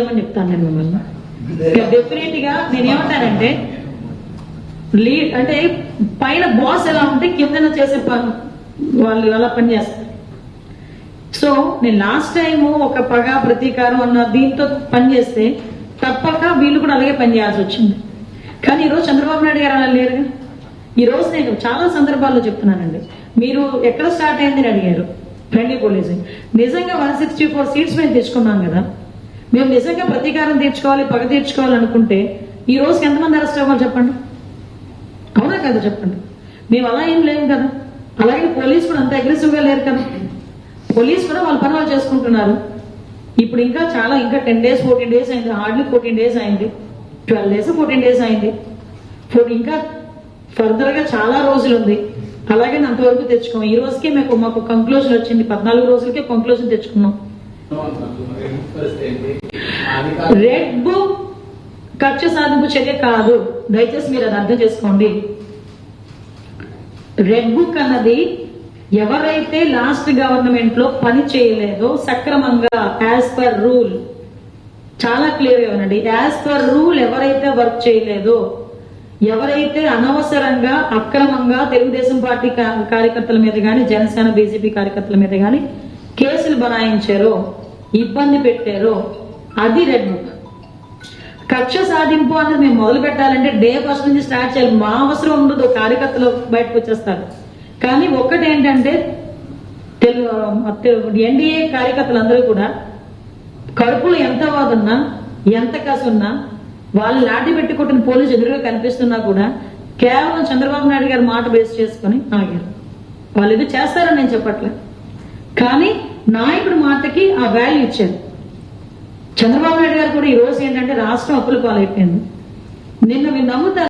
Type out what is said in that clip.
అని చెప్తాను నేను మిమ్మల్ని. డెఫినెట్గా నేనేమంటానంటే లీడ్ అంటే పైన బాస్ ఎలా ఉంటే కింద చేసే పని వాళ్ళు అలా పనిచేస్తారు సో నేను లాస్ట్ టైం ఒక పగ ప్రతీకారం అన్న దీంతో పని చేస్తే తప్పక వీళ్ళు కూడా అలాగే పని చేయాల్సి వచ్చింది. కానీ ఈరోజు చంద్రబాబు నాయుడు గారు అలా లేరు ఈ రోజు నేను చాలా సందర్భాల్లో చెప్తున్నానండి. మీరు ఎక్కడ స్టార్ట్ అయింది అని అడిగారు? ఫ్రెండ్లీ పోలీసింగ్ నిజంగా వన్ సిక్స్టీ ఫోర్ సీట్స్ మేము తెచ్చుకున్నాం కదా? మేము నిజంగా ప్రతీకారం తీర్చుకోవాలి పగ తీర్చుకోవాలి అనుకుంటే ఈ రోజుకి ఎంతమంది అరెస్ట్ అవ్వాలి చెప్పండి? అవునా కదా చెప్పండి? మేము అలా ఏం లేము కదా. అలాగే పోలీస్ కూడా అంత అగ్రెసివ్గా లేరు కదా. పోలీస్ కూడా వాళ్ళ పని వాళ్ళు చేసుకుంటున్నారు. ఇప్పుడు ఇంకా చాలా ఇంకా టెన్ డేస్ ఫోర్టీన్ డేస్ అయింది. హార్డ్లీ ఫోర్టీన్ డేస్ అయింది. ట్వెల్వ్ డేస్ ఫోర్టీన్ డేస్ అయింది. ఫోర్ ఇంకా ఫర్దర్గా చాలా రోజులు ఉంది. అలాగే అంతవరకు తెచ్చుకోం ఈ రోజుకే మాకు మాకు కంక్లూజన్ వచ్చింది. పద్నాలుగు రోజులకే కంక్లూజన్ తెచ్చుకున్నాం. రెడ్ బుక్ కక్ష సాధింపు చర్య కాదు. దయచేసి మీరు అది అర్థం చేసుకోండి. రెడ్ బుక్ అన్నది ఎవరైతే లాస్ట్ గవర్నమెంట్లో పని చేయలేదో సక్రమంగా యాజ్ పర్ రూల్ చాలా క్లియర్గా యాజ్ పర్ రూల్ ఎవరైతే వర్క్ చేయలేదో ఎవరైతే అనవసరంగా అక్రమంగా తెలుగుదేశం పార్టీ కార్యకర్తల మీద కానీ జనసేన బీజేపీ కార్యకర్తల మీద కానీ కేసులు బనాయించారో ఇబ్బంది పెట్టారో అది రెడ్ బుక్. కక్ష సాధింపు అనేది మేము మొదలు పెట్టాలంటే డే ఫస్ట్ నుంచి స్టార్ట్ చేయాలి. మా అవసరం ఉండదు కార్యకర్తలు బయటకు వచ్చేస్తారు కానీ ఒక్కటి ఏంటంటే తెలుగు ఎన్డీఏ కార్యకర్తలందరూ కూడా కడుపులో ఎంత వాదున్నా ఎంత కసున్నా వాళ్ళు లాటి పెట్టుకుంటున్న పోలీసు ఎదురుగా కనిపిస్తున్నా కూడా కేవలం చంద్రబాబు నాయుడు గారి మాట బేస్ చేసుకుని ఆగారు. వాళ్ళు ఇది చేస్తారని నేను చెప్పట్లేదు కానీ నాయకుడి మాటకి ఆ వాల్యూ ఇచ్చారు. చంద్రబాబు నాయుడు గారు కూడా ఈ రోజు ఏంటంటే రాష్ట్రం అప్పుల పాలైపోయింది. నిన్న మీరు నమ్ముతారు?